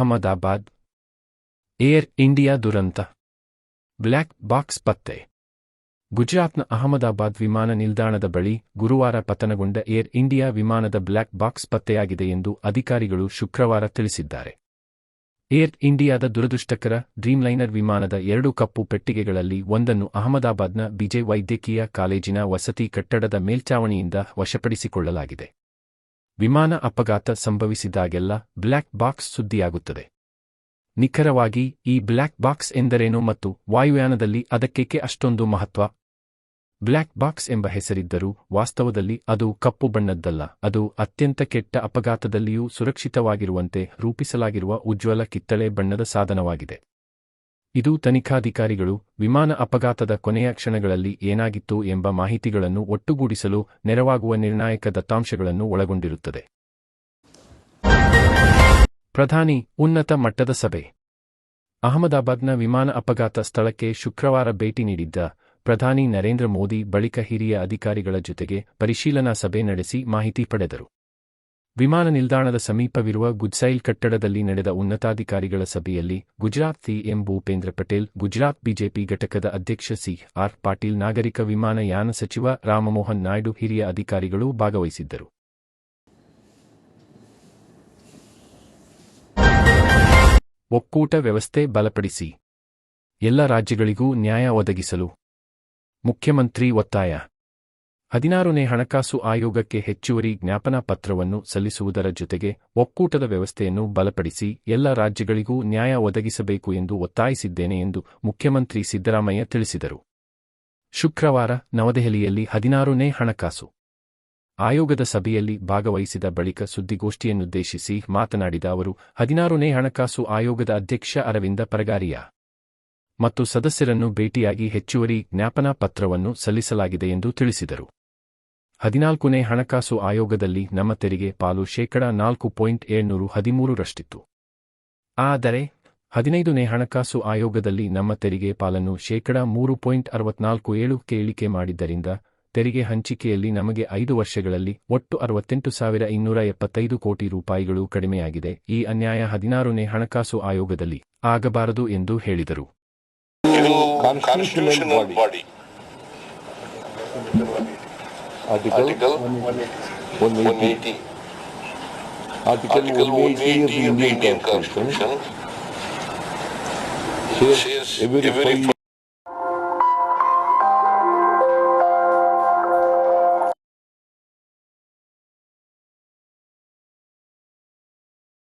Ahmedabad. Air India ದುರಂತ. Black box ಪತ್ತೆ. ಗುಜರಾತ್ನ ಅಹಮದಾಬಾದ್ ವಿಮಾನ ನಿಲ್ದಾಣದ ಬಳಿ ಗುರುವಾರ ಪತನಗೊಂಡ ಏರ್ ಇಂಡಿಯಾ ವಿಮಾನದ ಬ್ಲ್ಯಾಕ್ ಬಾಕ್ಸ್ ಪತ್ತೆಯಾಗಿದೆ ಎಂದು ಅಧಿಕಾರಿಗಳು ಶುಕ್ರವಾರ ತಿಳಿಸಿದ್ದಾರೆ. ಏರ್ ಇಂಡಿಯಾದ ದುರದೃಷ್ಟಕರ ಡ್ರೀಮ್ಲೈನರ್ ವಿಮಾನದ ಎರಡು ಕಪ್ಪು ಪೆಟ್ಟಿಗೆಗಳಲ್ಲಿ ಒಂದನ್ನು ಅಹಮದಾಬಾದ್ನ ಬಿಜೆ ವೈದ್ಯಕೀಯ ಕಾಲೇಜಿನ ವಸತಿ ಕಟ್ಟಡದ ಮೇಲ್ಚಾವಣಿಯಿಂದ ವಶಪಡಿಸಿಕೊಳ್ಳಲಾಗಿದೆ. ವಿಮಾನ ಅಪಘಾತ ಸಂಭವಿಸಿದಾಗೆಲ್ಲ ಬ್ಲ್ಯಾಕ್ ಬಾಕ್ಸ್ ಸುದ್ದಿಯಾಗುತ್ತದೆ. ನಿಖರವಾಗಿ, ಈ ಬ್ಲ್ಯಾಕ್ ಬಾಕ್ಸ್ ಎಂದರೇನು ಮತ್ತು ವಾಯುಯಾನದಲ್ಲಿ ಅದಕ್ಕೇಕೆ ಅಷ್ಟೊಂದು ಮಹತ್ವ? ಬ್ಲ್ಯಾಕ್ ಬಾಕ್ಸ್ ಎಂಬ ಹೆಸರಿದ್ದರೂ ವಾಸ್ತವದಲ್ಲಿ ಅದು ಕಪ್ಪು ಬಣ್ಣದ್ದಲ್ಲ, ಅದು ಅತ್ಯಂತ ಕೆಟ್ಟ ಅಪಘಾತದಲ್ಲಿಯೂ ಸುರಕ್ಷಿತವಾಗಿರುವಂತೆ ರೂಪಿಸಲಾಗಿರುವ ಉಜ್ವಲ ಕಿತ್ತಳೆ ಬಣ್ಣದ ಸಾಧನವಾಗಿದೆ. ಇದು ತನಿಖಾಧಿಕಾರಿಗಳು ವಿಮಾನ ಅಪಘಾತದ ಕೊನೆಯ ಕ್ಷಣಗಳಲ್ಲಿ ಏನಾಗಿತ್ತು ಎಂಬ ಮಾಹಿತಿಗಳನ್ನು ಒಟ್ಟುಗೂಡಿಸಲು ನೆರವಾಗುವ ನಿರ್ಣಾಯಕ ದತ್ತಾಂಶಗಳನ್ನು ಒಳಗೊಂಡಿರುತ್ತದೆ. ಪ್ರಧಾನಿ, ಉನ್ನತ ಮಟ್ಟದ ಸಭೆ. ಅಹಮದಾಬಾದ್ನ ವಿಮಾನ ಅಪಘಾತ ಸ್ಥಳಕ್ಕೆ ಶುಕ್ರವಾರ ಭೇಟಿ ನೀಡಿದ್ದ ಪ್ರಧಾನಿ ನರೇಂದ್ರ ಮೋದಿ ಬಳಿಕ ಹಿರಿಯ ಅಧಿಕಾರಿಗಳ ಜೊತೆಗೆ ಪರಿಶೀಲನಾ ಸಭೆ ನಡೆಸಿ ಮಾಹಿತಿ ಪಡೆದರು. ವಿಮಾನ ನಿಲ್ದಾಣದ ಸಮೀಪವಿರುವ ಗುಜ್ಸೈಲ್ ಕಟ್ಟಡದಲ್ಲಿ ನಡೆದ ಉನ್ನತಾಧಿಕಾರಿಗಳ ಸಭೆಯಲ್ಲಿ ಗುಜರಾತ್ ಸಿಎಂ ಭೂಪೇಂದ್ರ ಪಟೇಲ್, ಗುಜರಾತ್ ಬಿಜೆಪಿ ಘಟಕದ ಅಧ್ಯಕ್ಷ ಸಿ ಆರ್ ಪಾಟೀಲ್, ನಾಗರಿಕ ವಿಮಾನಯಾನ ಸಚಿವ ರಾಮಮೋಹನ್ ನಾಯ್ಡು, ಹಿರಿಯ ಅಧಿಕಾರಿಗಳು ಭಾಗವಹಿಸಿದ್ದರು. ಒಕ್ಕೂಟ ವ್ಯವಸ್ಥೆ ಬಲಪಡಿಸಿ. ಎಲ್ಲ ರಾಜ್ಯಗಳಿಗೂ ನ್ಯಾಯ ಒದಗಿಸಲು. ಮುಖ್ಯಮಂತ್ರಿ ಒತ್ತಾಯ. ಹದಿನಾರನೇ ಹಣಕಾಸು ಆಯೋಗಕ್ಕೆ ಹೆಚ್ಚುವರಿ ಜ್ಞಾಪನಾ ಪತ್ರವನ್ನು ಸಲ್ಲಿಸುವುದರ ಜೊತೆಗೆ ಒಕ್ಕೂಟದ ವ್ಯವಸ್ಥೆಯನ್ನು ಬಲಪಡಿಸಿ ಎಲ್ಲ ರಾಜ್ಯಗಳಿಗೂ ನ್ಯಾಯ ಒದಗಿಸಬೇಕು ಎಂದು ಒತ್ತಾಯಿಸಿದ್ದೇನೆ ಎಂದು ಮುಖ್ಯಮಂತ್ರಿ ಸಿದ್ದರಾಮಯ್ಯ ತಿಳಿಸಿದರು. ಶುಕ್ರವಾರ ನವದೆಹಲಿಯಲ್ಲಿ ಹದಿನಾರನೇ ಹಣಕಾಸು ಆಯೋಗದ ಸಭೆಯಲ್ಲಿ ಭಾಗವಹಿಸಿದ ಬಳಿಕ ಸುದ್ದಿಗೋಷ್ಠಿಯನ್ನುದ್ದೇಶಿಸಿ ಮಾತನಾಡಿದ ಅವರು, ಹದಿನಾರನೇ ಹಣಕಾಸು ಆಯೋಗದ ಅಧ್ಯಕ್ಷ ಅರವಿಂದ ಪರಗಾರಿಯಾ ಮತ್ತು ಸದಸ್ಯರನ್ನು ಭೇಟಿಯಾಗಿ ಹೆಚ್ಚುವರಿ ಜ್ಞಾಪನಾ ಪತ್ರವನ್ನು ಸಲ್ಲಿಸಲಾಗಿದೆ ಎಂದು ತಿಳಿಸಿದರು. ಹದಿನಾಲ್ಕನೇ ಹಣಕಾಸು ಆಯೋಗದಲ್ಲಿ ನಮ್ಮ ತೆರಿಗೆ ಪಾಲು ಶೇಕಡ ನಾಲ್ಕು ಪಾಯಿಂಟ್ ಏಳ್ನೂರು ಹದಿಮೂರರಷ್ಟಿತ್ತು ಆದರೆ, ಹದಿನೈದನೇ ಹಣಕಾಸು ಆಯೋಗದಲ್ಲಿ ನಮ್ಮ ತೆರಿಗೆ ಪಾಲನ್ನು ಶೇಕಡ ಮೂರು ಪಾಯಿಂಟ್ ಅರವತ್ನಾಲ್ಕು ಏಳುಕ್ಕೆ ಇಳಿಕೆ ಮಾಡಿದ್ದರಿಂದ, ತೆರಿಗೆ ಹಂಚಿಕೆಯಲ್ಲಿ ನಮಗೆ ಐದು ವರ್ಷಗಳಲ್ಲಿ ಒಟ್ಟು ಅರವತ್ತೆಂಟು ಸಾವಿರ ಇನ್ನೂರ ಎಪ್ಪತ್ತೈದು ಕೋಟಿ ರೂಪಾಯಿಗಳು ಕಡಿಮೆಯಾಗಿದೆ. ಈ ಅನ್ಯಾಯ ಹದಿನಾರನೇ ಹಣಕಾಸು ಆಯೋಗದಲ್ಲಿ ಆಗಬಾರದು ಎಂದು ಹೇಳಿದರು. Article Article 180. 180. Article Article 180 180 of the Indian Constitution says every every